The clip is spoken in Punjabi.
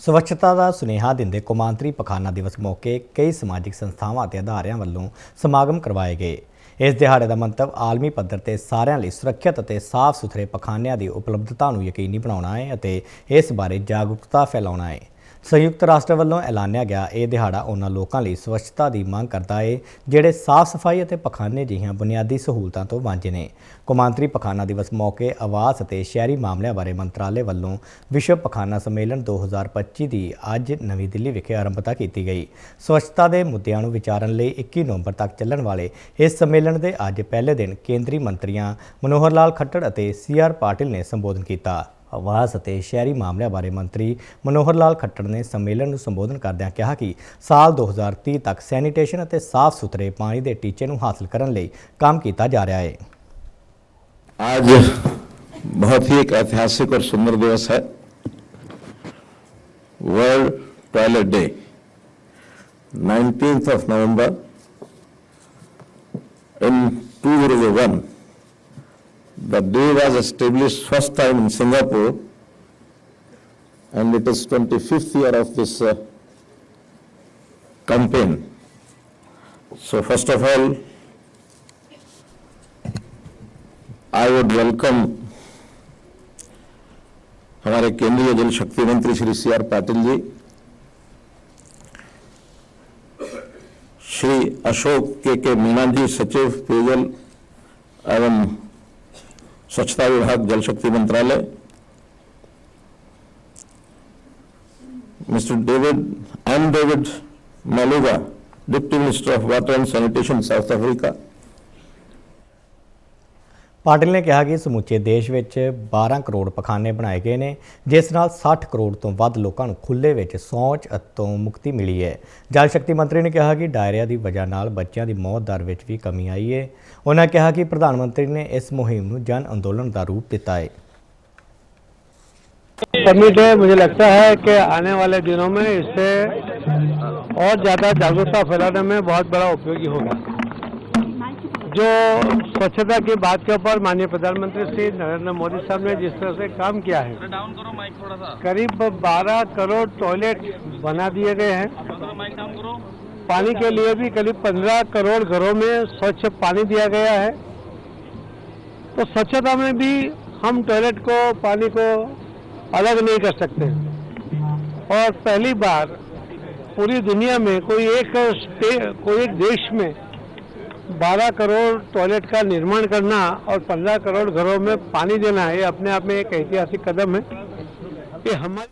ਸਵੱਛਤਾ ਦਾ ਸੁਨੇਹਾ ਦਿੰਦੇ ਕੌਮਾਂਤਰੀ ਪਖਾਨਾ ਦਿਵਸ ਮੌਕੇ ਕਈ ਸਮਾਜਿਕ ਸੰਸਥਾਵਾਂ ਅਤੇ ਅਦਾਰਿਆਂ ਵੱਲੋਂ ਸਮਾਗਮ ਕਰਵਾਏ ਗਏ। ਇਸ ਦਿਹਾੜੇ ਦਾ ਮੰਤਵ ਆਲਮੀ ਪੱਧਰ ਤੇ ਸਾਰਿਆਂ ਲਈ ਸੁਰੱਖਿਅਤ ਅਤੇ ਸਾਫ਼ ਸੁਥਰੇ ਪਖਾਨਿਆਂ ਦੀ ਉਪਲਬਧਤਾ ਨੂੰ ਯਕੀਨੀ ਬਣਾਉਣਾ ਹੈ ਅਤੇ ਇਸ ਬਾਰੇ ਜਾਗਰੂਕਤਾ ਫੈਲਾਉਣਾ ਹੈ। ਸੰਯੁਕਤ ਰਾਸ਼ਟਰ ਵੱਲੋਂ ਐਲਾਨਿਆ ਗਿਆ। ਇਹ ਦਿਹਾੜਾ ਉਹਨਾਂ ਲੋਕਾਂ ਲਈ ਸਵੱਛਤਾ ਦੀ ਮੰਗ ਕਰਦਾ ਏ, ਜਿਹੜੇ ਸਾਫ਼ ਸਫ਼ਾਈ ਅਤੇ ਪਖਾਨੇ ਜਿਹੀਆਂ ਬੁਨਿਆਦੀ ਸਹੂਲਤਾਂ ਤੋਂ ਵਾਂਝੇ ਨੇ। ਕੌਮਾਂਤਰੀ ਪਖਾਨਾ ਦਿਵਸ ਮੌਕੇ ਆਵਾਸ ਅਤੇ ਸ਼ਹਿਰੀ ਮਾਮਲਿਆਂ ਬਾਰੇ ਮੰਤਰਾਲੇ ਵੱਲੋਂ ਵਿਸ਼ਵ ਪਖਾਨਾ ਸੰਮੇਲਨ 2025 ਦੀ ਅੱਜ ਨਵੀਂ ਦਿੱਲੀ ਵਿਖੇ ਆਰੰਭਤਾ ਕੀਤੀ ਗਈ। ਸਵੱਛਤਾ ਦੇ ਮੁੱਦਿਆਂ ਨੂੰ ਵਿਚਾਰਨ ਲਈ 21 ਨਵੰਬਰ ਤੱਕ ਚੱਲਣ ਵਾਲੇ ਇਸ ਸੰਮੇਲਨ ਦੇ ਅੱਜ ਪਹਿਲੇ ਦਿਨ ਕੇਂਦਰੀ ਮੰਤਰੀਆਂ ਮਨੋਹਰ ਲਾਲ ਖੱਟੜ ਅਤੇ ਸੀ ਆਰ ਪਾਟਿਲ ਨੇ ਸੰਬੋਧਨ ਕੀਤਾ। ਆਵਾਸ ਅਤੇ ਸ਼ਹਿਰੀ ਮਾਮਲਿਆਂ ਬਾਰੇ ਮੰਤਰੀ ਮਨੋਹਰ ਲਾਲ ਖੱਟੜ ਨੇ ਸੰਮੇਲਨ ਨੂੰ ਸੰਬੋਧਨ ਕਰਦਿਆਂ ਕਿਹਾ ਕਿ ਸਾਲ 2030 ਤੱਕ ਸੈਨੀਟੇਸ਼ਨ ਅਤੇ ਸਾਫ਼ ਸੁਥਰੇ ਪਾਣੀ ਦੇ ਟੀਚੇ ਨੂੰ ਹਾਸਲ ਕਰਨ ਲਈ ਕੰਮ ਕੀਤਾ ਜਾ ਰਿਹਾ ਹੈ आज बहुत ही एक ऐतिहासिक और सुंदर दिवस है world toilet day 19th of November in 2001 the day was established first time in Singapore and it is 25th year of this uh, campaign so first of all I would welcome हमारे केंद्रीय जल शक्ति मंत्री Shri C R Patil ji Shri Ashok K K Meena जी सचिव पेयजल एवं स्वच्छता विभाग जल शक्ति मंत्रालय। Mister David M David Maluga, deputy minister of water and sanitation South Africa. Patil ਨੇ ਕਿਹਾ ਕਿ ਸਮੁੱਚੇ ਦੇਸ਼ ਵਿੱਚ 12 ਕਰੋੜ ਪਖਾਨੇ ਬਣਾਏ ਗਏ ਨੇ ਜਿਸ ਨਾਲ 60 ਕਰੋੜ ਤੋਂ ਵੱਧ ਲੋਕਾਂ ਨੂੰ ਖੁੱਲ੍ਹੇ ਵਿੱਚ ਸ਼ੌਚ ਤੋਂ ਮੁਕਤੀ ਮਿਲੀ ਹੈ ਜਲ ਸ਼ਕਤੀ ਮੰਤਰੀ ਨੇ ਕਿਹਾ ਕਿ ਡਾਇਰੀਆ ਦੀ ਵਜ੍ਹਾ ਨਾਲ ਬੱਚਿਆਂ ਦੀ ਮੌਤ ਦਰ ਵਿੱਚ ਵੀ ਕਮੀ ਆਈ ਹੈ ਉਹਨਾਂ ਕਿਹਾ ਕਿ ਪ੍ਰਧਾਨ ਮੰਤਰੀ ਨੇ ਇਸ ਮੁਹਿੰਮ ਨੂੰ ਜਨ ਅੰਦੋਲਨ ਦਾ ਰੂਪ ਦਿੱਤਾ ਹੈ समिट है मुझे लगता है कि आने वाले दिनों में इससे और ज़्यादा जागरूकता फैलाने में बहुत बड़ा उपयोगी होगा जो स्वच्छता की बात के ऊपर माननीय प्रधानमंत्री श्री नरेंद्र मोदी साहब ने जिस तरह से काम किया है डाउन करो माइक थोड़ा सा। करीब 12 करोड़ टॉयलेट बना दिए गए हैं। माइक डाउन करो। पानी के लिए भी करीब 15 करोड़ घरों में स्वच्छ पानी दिया गया है। तो स्वच्छता में भी हम टॉयलेट को पानी को अलग नहीं कर सकते। और पहली बार पूरी दुनिया में कोई एक कोई एक देश में 12 करोड़ टॉयलेट का निर्माण करना और 15 करोड़ घरों में पानी देना ये अपने आप में एक ऐतिहासिक कदम है ये हमारे